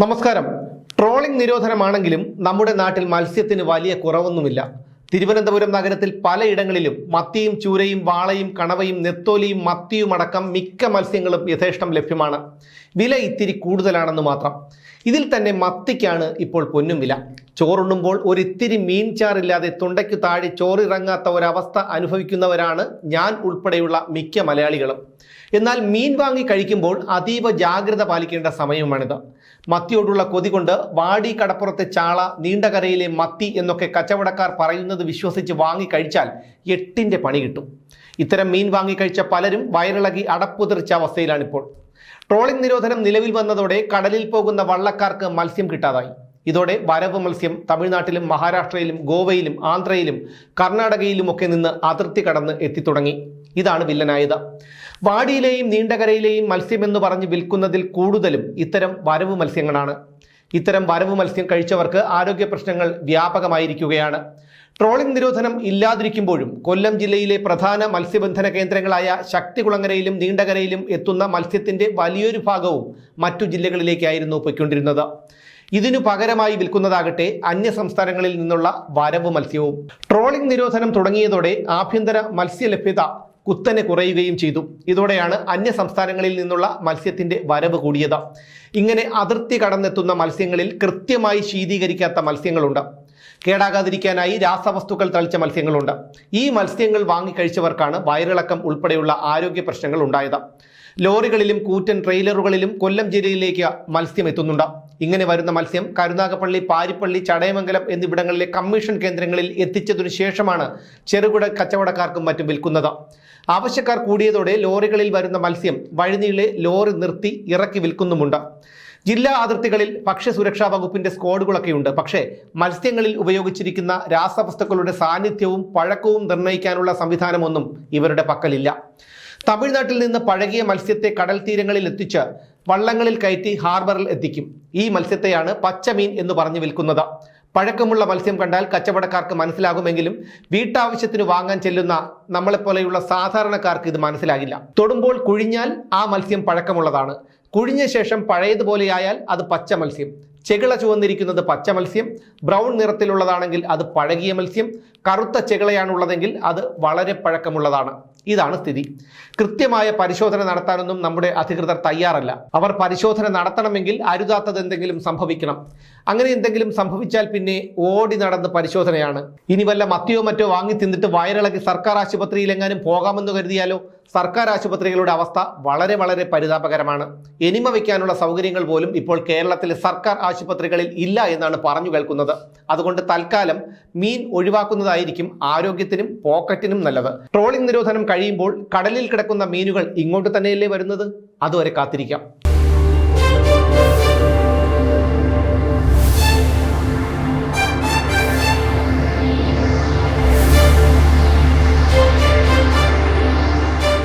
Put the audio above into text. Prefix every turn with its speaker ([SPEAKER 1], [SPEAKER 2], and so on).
[SPEAKER 1] നമസ്കാരം. ട്രോളിംഗ് നിരോധനമാണെങ്കിലും നമ്മുടെ നാട്ടിൽ മത്സ്യത്തിന് വലിയ കുറവൊന്നുമില്ല. തിരുവനന്തപുരം നഗരത്തിൽ പലയിടങ്ങളിലും മത്തിയും ചൂരയും വാളയും കണവയും നെത്തോലിയും മത്തിയും അടക്കം മിക്ക മത്സ്യങ്ങളും യഥേഷ്ടം ലഭ്യമാണ്. വില ഇത്തിരി കൂടുതലാണെന്ന് മാത്രം. ഇതിൽ തന്നെ മത്തിക്കാണ് ഇപ്പോൾ പൊന്നും വില. ചോറുണ്ണുമ്പോൾ ഒരിത്തിരി മീൻ ചാറില്ലാതെ തൊണ്ടയ്ക്ക് താഴെ ചോറിറങ്ങാത്ത ഒരവസ്ഥ അനുഭവിക്കുന്നവരാണ് ഞാൻ ഉൾപ്പെടെയുള്ള മിക്ക മലയാളികളും. എന്നാൽ മീൻ വാങ്ങി കഴിക്കുമ്പോൾ അതീവ ജാഗ്രത പാലിക്കേണ്ട സമയമാണിത് മത്തിയോടുള്ള കൊതി കൊണ്ട് വാടി കടപ്പുറത്തെ ചാള നീണ്ടകരയിലെ മത്തി എന്നൊക്കെ കച്ചവടക്കാർ പറയുന്നത് വിശ്വസിച്ച് വാങ്ങി കഴിച്ചാൽ എട്ടിന്റെ പണി കിട്ടും. ഇത്തരം മീൻ വാങ്ങി കഴിച്ച പലരും വയറിളകി അടപ്പുതിർച്ച അവസ്ഥയിലാണിപ്പോൾ. ട്രോളിംഗ് നിരോധനം നിലവിൽ വന്നതോടെ കടലിൽ പോകുന്ന വള്ളക്കാർക്ക് മത്സ്യം കിട്ടാതായി. ഇതോടെ വരവ് മത്സ്യം തമിഴ്നാട്ടിലും മഹാരാഷ്ട്രയിലും ഗോവയിലും ആന്ധ്രയിലും കർണാടകയിലുമൊക്കെ നിന്ന് അതിർത്തി കടന്ന് എത്തിത്തുടങ്ങി. ഇതാണ് വില്ലനായത് വാടിയിലെയും നീണ്ടകരയിലെയും മത്സ്യമെന്ന് പറഞ്ഞ് വിൽക്കുന്നതിൽ കൂടുതലും ഇത്തരം വരവ് മത്സ്യങ്ങളാണ്. ഇത്തരം വരവ് മത്സ്യം കഴിച്ചവർക്ക് ആരോഗ്യ പ്രശ്നങ്ങൾ വ്യാപകമായിരിക്കുകയാണ്. ട്രോളിംഗ് നിരോധനം ഇല്ലാതിരിക്കുമ്പോഴും കൊല്ലം ജില്ലയിലെ പ്രധാന മത്സ്യബന്ധന കേന്ദ്രങ്ങളായ ശക്തികുളങ്ങരയിലും നീണ്ടകരയിലും എത്തുന്ന മത്സ്യത്തിന്റെ വലിയൊരു ഭാഗവും മറ്റു ജില്ലകളിലേക്കായിരുന്നു പൊയ്ക്കൊണ്ടിരുന്നത്. ഇതിനു പകരമായി വിൽക്കുന്നതാകട്ടെ അന്യ സംസ്ഥാനങ്ങളിൽ നിന്നുള്ള വരവ് മത്സ്യവും. ട്രോളിംഗ് നിരോധനം തുടങ്ങിയതോടെ ആഭ്യന്തര മത്സ്യലഭ്യത കുത്തനെ കുറയുകയും ചെയ്തു. ഇതോടെയാണ് അന്യ സംസ്ഥാനങ്ങളിൽ നിന്നുള്ള മത്സ്യത്തിന്റെ വരവ് കൂടിയത്. ഇങ്ങനെ അതിർത്തി കടന്നെത്തുന്ന മത്സ്യങ്ങളിൽ കൃത്യമായി ശീതീകരിക്കാത്ത മത്സ്യങ്ങളുണ്ട്. കേടാകാതിരിക്കാനായി രാസവസ്തുക്കൾ തളിച്ച മത്സ്യങ്ങളുണ്ട്. ഈ മത്സ്യങ്ങൾ വാങ്ങിക്കഴിച്ചവർക്കാണ് വയറിളക്കം ഉൾപ്പെടെയുള്ള ആരോഗ്യ പ്രശ്നങ്ങൾ ഉണ്ടായത്. ലോറികളിലും കൂറ്റൻ ട്രെയിലറുകളിലും കൊല്ലം ജില്ലയിലേക്ക് മത്സ്യം എത്തുന്നുണ്ട് ഇങ്ങനെ വരുന്ന മത്സ്യം കരുനാഗപ്പള്ളി പാരിപ്പള്ളി ചടയമംഗലം എന്നിവിടങ്ങളിലെ കമ്മീഷൻ കേന്ദ്രങ്ങളിൽ എത്തിച്ചതിനു ശേഷമാണ് ചെറുകിട കച്ചവടക്കാർക്കും മറ്റും വിൽക്കുന്നത്. ആവശ്യക്കാർ കൂടിയതോടെ ലോറികളിൽ വരുന്ന മത്സ്യം വഴിനീളെ ലോറി നിർത്തി ഇറക്കി വിൽക്കുന്നുമുണ്ട്. ജില്ലാ അതിർത്തികളിൽ ഭക്ഷ്യസുരക്ഷാ വകുപ്പിന്റെ സ്ക്വാഡുകളൊക്കെയുണ്ട്. പക്ഷേ മത്സ്യങ്ങളിൽ ഉപയോഗിച്ചിരിക്കുന്ന രാസവസ്തുക്കളുടെ സാന്നിധ്യവും പഴക്കവും നിർണയിക്കാനുള്ള സംവിധാനമൊന്നും ഇവരുടെ പക്കലില്ല. തമിഴ്നാട്ടിൽ നിന്ന് പഴകിയ മത്സ്യത്തെ കടൽ തീരങ്ങളിൽ എത്തിച്ച് വള്ളങ്ങളിൽ കയറ്റി ഹാർബറിൽ എത്തിക്കും. ഈ മത്സ്യത്തെയാണ് പച്ചമീൻ എന്ന് പറഞ്ഞു വിൽക്കുന്നത്. പഴക്കമുള്ള മത്സ്യം കണ്ടാൽ കച്ചവടക്കാർക്ക് മനസ്സിലാകുമെങ്കിലും വീട്ടാവശ്യത്തിന് വാങ്ങാൻ ചെല്ലുന്ന നമ്മളെപ്പോലെയുള്ള സാധാരണക്കാർക്ക് ഇത് മനസ്സിലാകില്ല. തൊടുമ്പോൾ കുഴിഞ്ഞാൽ ആ മത്സ്യം പഴക്കമുള്ളതാണ്. കുഴിഞ്ഞ ശേഷം പഴയതുപോലെയായാൽ അത് പച്ച മത്സ്യം. ചെകിള ചുവന്നിരിക്കുന്നത് പച്ച മത്സ്യം ബ്രൗൺ നിറത്തിലുള്ളതാണെങ്കിൽ അത് പഴകിയ മത്സ്യം കറുത്ത ചെകിളയാണുള്ളതെങ്കിൽ അത് വളരെ പഴക്കമുള്ളതാണ്. ഇതാണ് സ്ഥിതി. കൃത്യമായ പരിശോധന നടത്താനൊന്നും നമ്മുടെ അധികൃതർ തയ്യാറല്ല. അവർ പരിശോധന നടത്തണമെങ്കിൽ അരുതാത്തത് എന്തെങ്കിലും സംഭവിക്കണം. അങ്ങനെ എന്തെങ്കിലും സംഭവിച്ചാൽ പിന്നെ ഓടി നടന്ന് പരിശോധനയാണ്. ഇനി വല്ല മത്തിയോ മറ്റോ വാങ്ങി തിന്നിട്ട് വയറിളകി സർക്കാർ ആശുപത്രിയിലെങ്ങാനും പോകാമെന്ന് കരുതിയാലോ? സർക്കാർ ആശുപത്രികളുടെ അവസ്ഥ വളരെ വളരെ പരിതാപകരമാണ്. എനിമ വയ്ക്കാനുള്ള സൗകര്യങ്ങൾ പോലും ഇപ്പോൾ കേരളത്തിലെ സർക്കാർ ആശുപത്രികളിൽ ഇല്ല എന്നാണ് പറഞ്ഞു കേൾക്കുന്നത്. അതുകൊണ്ട് തൽക്കാലം മീൻ ഒഴിവാക്കുന്നതായിരിക്കും ആരോഗ്യത്തിനും പോക്കറ്റിനും നല്ലത്. ട്രോളിംഗ് നിരോധനം കഴിയുമ്പോൾ കടലിൽ കിടക്കുന്ന മീനുകൾ ഇങ്ങോട്ട് തന്നെയല്ലേ വരുന്നത്? അതുവരെ കാത്തിരിക്കാം.